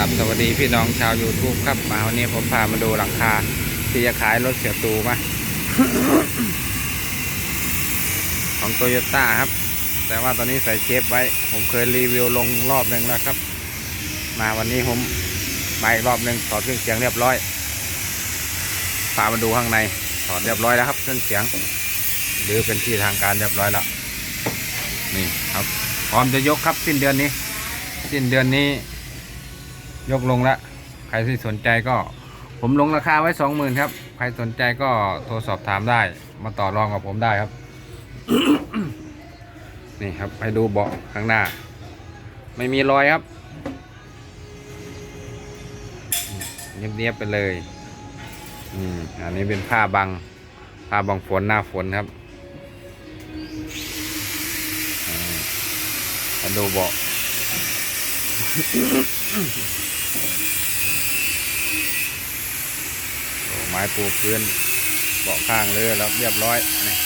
ครับสวัสดีพี่น้องชาว YouTube ครับมาวันนี้ผมพามาดูหลังคา ที่จะขายรถเสียตูมา ของโตโยต้าครับ แต่ว่าตอนนี้ใส่เชฟไว้ ผมเคยรีวิวลงรอบหนึ่งแล้วครับ มาวันนี้ผมมาอีกรอบหนึ่งถอดเครื่องเสียงเรียบร้อยพามาดูข้างในถอดเรียบร้อยแล้วครับเครื่องเสียง หรือเป็นที่ทางการเรียบร้อยแล้วนี่ครับพร้อมจะยกครับสิ้นเดือนนี้ สิ้นเดือนนี้ ยกลงแล้วใครที่สนใจก็ ผมลงราคาไว้สองหมื่นครับ ใครสนใจก็โทรสอบถามได้ มาต่อรองกับผมได้ครับ นี่ครับให้ดูเบาะข้างหน้า ไม่มีรอยครับเนียบๆไปเลยอืมอันนี้เป็นผ้าบัง ผ้าบังฝนหน้าฝนครับมมาดูเบาะ โอ้ไม้ปูพื้นเบาะข้างเลยแล้วเรียบร้อยนี่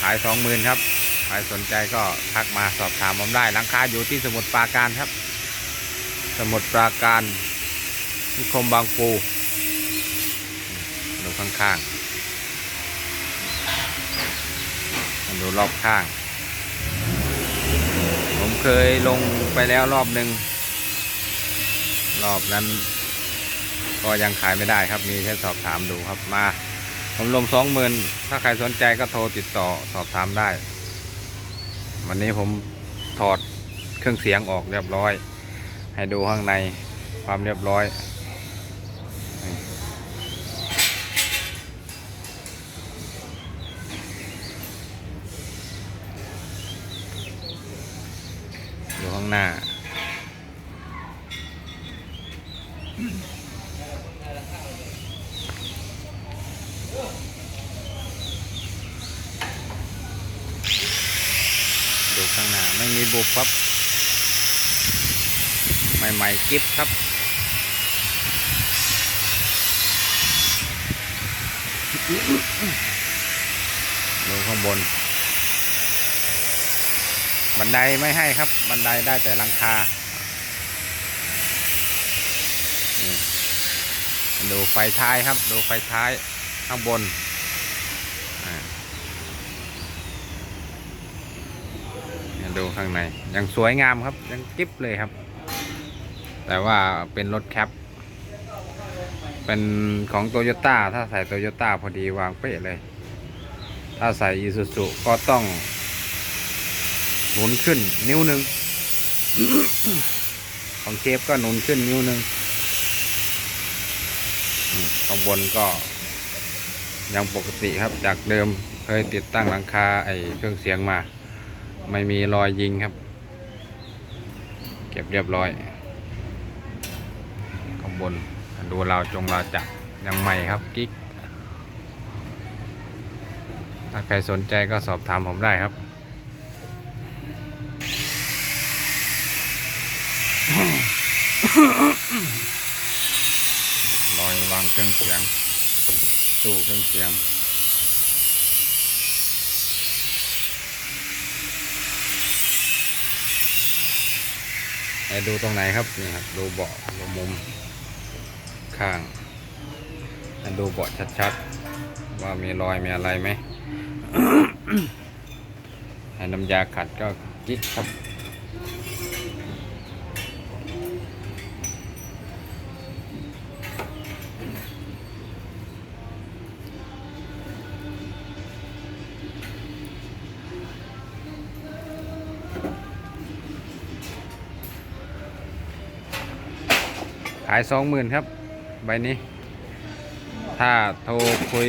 ขายสองหมื่นครับใครสนใจก็ทักมาสอบถามผมได้หลังคาอยู่ที่สมุทรปราการครับ สมุทรปราการนิคมบางปูดูข้างๆมาดูรอบข้าง ผมเคยลงไปแล้วรอบหนึ่งรอบนั้น ก็ยังขายไม่ได้ครับ มีแค่สอบถามดูครับมาผมลงสองหมื่นถ้าใครสนใจก็โทรติดต่อสอบถามได้ วันนี้ผมถอดเครื่องเสียงออกเรียบร้อย ให้ดูข้างในความเรียบร้อยดูข้างหน้า ดูข้างหน้าไม่มีบุบครับ ใหม่ๆกิฟครับดูข้างบน บันไดไม่ให้ครับ บันไดได้แต่หลังคา ดูไฟท้ายครับ ดูไฟท้ายข้างบนดูข้างใน ยังสวยงามครับ ยังกิ๊บเลยครับ แต่ว่าเป็นรถแคป เป็นของโตโยต้าถ้าใส่โตโยต้าพอดีวางเป๊ะเลย ถ้าใส่อีซูซุก็ต้องหนุนขึ้นนิ้วหนึ่งของเชฟก็หนุนขึ้นนิ้วหนึ่ง ข้างบนก็ยังปกติครับจากเดิมเคยติดตั้งหลังคาไอเครื่องเสียงมา ไม่มีรอยยิงครับ เก็บเรียบร้อย ข้างบนดูเราจงเราจับยังใหม่ครับกิ๊ก ถ้าใครสนใจก็สอบถามผมได้ครับอยวางเครื่องเสียงตู้เครื่องเสียงให้ดูตรงไหนครับนี่ครับดูเบาะดูมุม ข้างดูเบาะชัดๆ ว่ามีรอยมีอะไรไหมให้น้ำยาขัดก็กิ๊กครับ ขายสองหมื่นครับ ใบนี้ ถ้าโทรคุย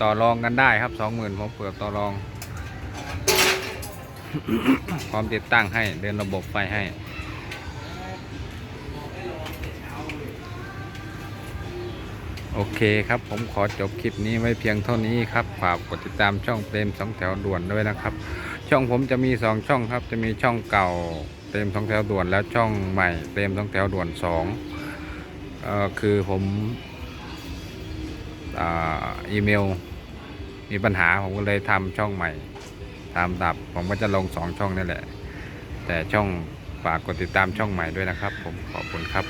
ต่อรองกันได้ครับสองหมื่นผมเปิดต่อรอง พร้อมติดตั้งให้เดินระบบไฟให้โอเคครับ ผมขอจบคลิปนี้ไว้เพียงเท่านี้ครับฝากกดติดตามช่องเต็มสองแถวด่วนด้วยนะครับ ช่องผมจะมีสองช่องครับ จะมีช่องเก่าเต็มสองแถวด่วน แล้วช่องใหม่เต็มสองแถวด่วนสอง คือผมอีเมล มีปัญหาผมก็เลยทำช่องใหม่ตามดับผมก็จะลงสองช่องนี่แหละ แต่ช่องฝากกดติดตามช่องใหม่ด้วยนะครับ ผมขอบคุณครับ